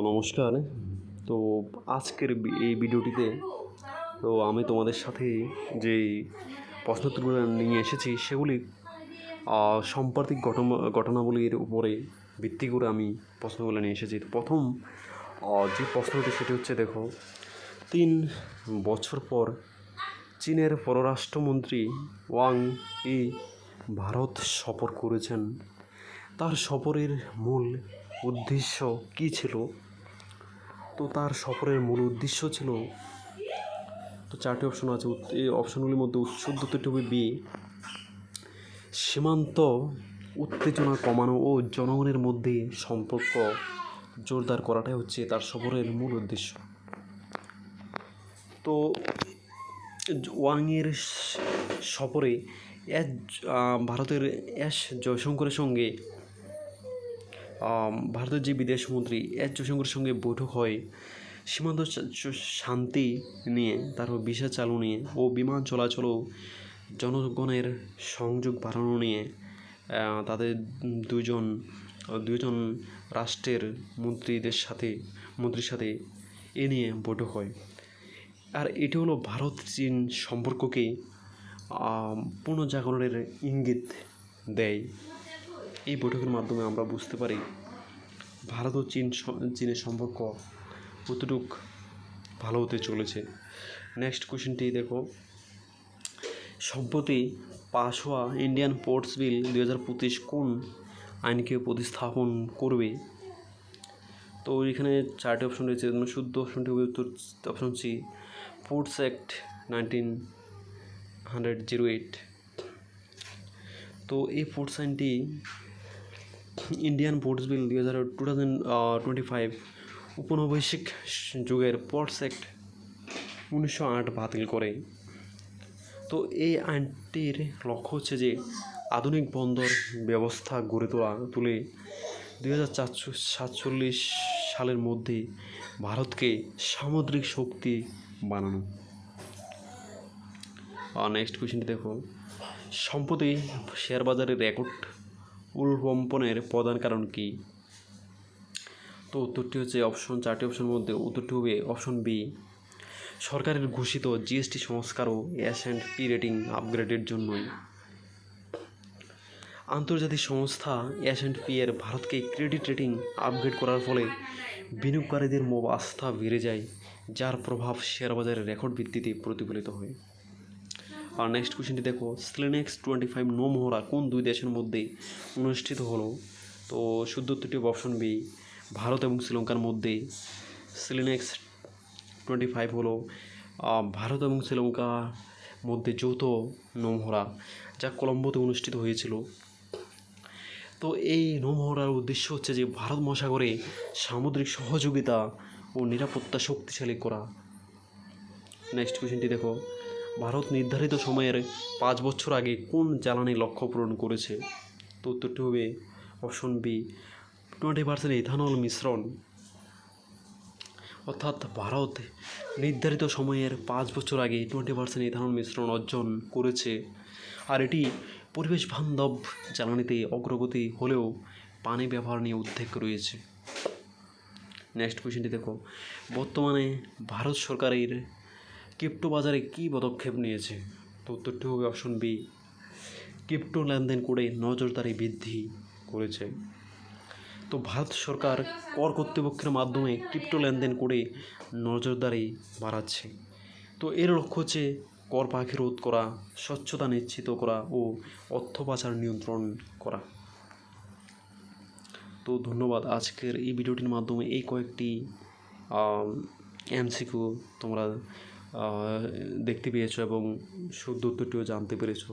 নমস্কার। তো আজকের এই ভিডিওটিতে তো আমি তোমাদের সাথে যে প্রশ্নোত্তরগুলো নিয়ে এসেছি সেগুলি সাম্প্রতিক ঘটনা ঘটনাবলীর উপরে ভিত্তি করে আমি প্রশ্নগুলো নিয়ে এসেছি। প্রথম যে প্রশ্নটি সেটি হচ্ছে দেখো, তিন বছর পর চীনের পররাষ্ট্রমন্ত্রী ওয়াং ই ভারত সফর করেছেন। তার সফরের মূল উদ্দেশ্য কী ছিল? তো তার সফরের মূল উদ্দেশ্য ছিল, তো চারটি অপশন আছে। এই অপশনগুলির মধ্যে শুদ্ধ হবে বি সীমান্ত উত্তেজনা কমানো ও জনগণের মধ্যে সম্পর্ক জোরদার করাটাই হচ্ছে তার সফরের মূল উদ্দেশ্য। তো ওয়াংয়ের সফরে এস ভারতের এস জয়শঙ্করের সঙ্গে ভারতের যে বিদেশমন্ত্রী এস জয়শঙ্করের সঙ্গে বৈঠক হয়, সীমান্ত শান্তি নিয়ে, তারপর ভিসা চালু নিয়ে ও বিমান চলাচল ও জনগণের সংযোগ বাড়ানো নিয়ে তাদের দুজন দুজন রাষ্ট্রের মন্ত্রীদের সাথে, মন্ত্রীর সাথে এ নিয়ে বৈঠক হয়। আর এটি হলো ভারত চীন সম্পর্ককে পুনর্জাগরণের ইঙ্গিত দেয়। এই বৈঠকের মাধ্যমে আমরা বুঝতে পারি ভারত ও চীন চীনের সম্পর্ক কতটুক ভালো হতে চলেছে। নেক্সট কোয়েশ্চেনটি দেখো। সম্প্রতি পাশ হওয়া ইন্ডিয়ান পোর্টস বিল দুই হাজার পঁচিশ কোন আইনকে প্রতিস্থাপন করবে? তো এখানে চারটি অপশন রয়েছে। শুদ্ধ অপশনটি হবে উত্তর option C, ports act nineteen hundred zero eight. তো এই পোর্টস আইনটি ইন্ডিয়ান বিল দুই হাজার টু থাউজেন্ড টোয়েন্টি ফাইভ উপনিবেশিক যুগের পোর্টস অ্যাক্ট উনিশশো আট বাতিল করে। তো এই আইনটির লক্ষ্য হচ্ছে যে আধুনিক বন্দর ব্যবস্থা গড়ে তোলা, তুলে দুই হাজার চারশো সাতচল্লিশ সালের মধ্যে ভারতকে সামুদ্রিক শক্তি বানানো। নেক্সট কোয়েশ্চেনটি দেখো। সম্প্রতি শেয়ার বাজারের রেকর্ড উল্লম্পনের প্রধান কারণ কি? তো উত্তরটি হচ্ছে অপশন চারটি অপশনের মধ্যে উত্তরটি হবে অপশন বি সরকারের ঘোষিত জিএসটি সংস্কার ও এস অ্যান্ড পি রেটিং আপগ্রেডের জন্যই। আন্তর্জাতিক সংস্থা এস অ্যান্ড পি এর ভারতকে ক্রেডিট রেটিং আপগ্রেড করার ফলে বিনিয়োগকারীদের মোব আস্থা বেড়ে যায়, যার প্রভাব শেয়ার বাজারের রেকর্ড ভিত্তিতে প্রতিফলিত হয়। আর নেক্সট কোয়েশ্চেনটি দেখো স্লিনেক্স টোয়েন্টি ফাইভ নো মহড়া কোন দুই দেশের মধ্যে অনুষ্ঠিত হলো? তো শুদ্ধ উত্তরটি অপশন বি ভারত এবং শ্রীলঙ্কার মধ্যে। স্লিনেক্স টোয়েন্টি ফাইভ হলো ভারত এবং শ্রীলঙ্কার মধ্যে যৌথ নোমহরা যা কলম্বোতে অনুষ্ঠিত হয়েছিল। তো এই নৌমহড়ার উদ্দেশ্য হচ্ছে যে ভারত মহাসাগরে সামুদ্রিক সহযোগিতা ও নিরাপত্তা শক্তিশালী করা। নেক্সট কোয়েশ্চেনটি দেখো ভারত নির্ধারিত সময়ের পাঁচ বছর আগে কোন জ্বালানি লক্ষ্য পূরণ করেছে? তো উত্তরটি হবে option B twenty percent ethanol মিশ্রণ। অর্থাৎ ভারত নির্ধারিত সময়ের পাঁচ বছর আগে টোয়েন্টি পার্সেন্ট ইথানল মিশ্রণ অর্জন করেছে। আর এটি পরিবেশ বান্ধব জ্বালানিতে অগ্রগতি হলেও পানি ব্যবহার নিয়ে উদ্বেগ রয়েছে। নেক্সট কোয়েশ্চেনটি দেখো। বর্তমানে ভারত সরকারের ক্রিপ্টো বাজারে কী পদক্ষেপ নিয়েছে? তো উত্তরটি হবে অপশন বি। ক্রিপ্টো লেনদেন করে নজরদারি বৃদ্ধি করেছে। তো ভারত সরকার কর কর্তৃপক্ষের মাধ্যমে ক্রিপ্টো লেনদেন করে নজরদারি বাড়াচ্ছে। তো এর লক্ষ্য হচ্ছে কর পাখি রোধ করা, স্বচ্ছতা নিশ্চিত করা ও অর্থ পাচার নিয়ন্ত্রণ করা। তো ধন্যবাদ আজকের এই ভিডিওটির মাধ্যমে। এই কয়েকটি এমসিকিউ তোমরা দেখতে পেয়েছ এবং শুদ্ধ উত্তরটিও জানতে পেরেছ।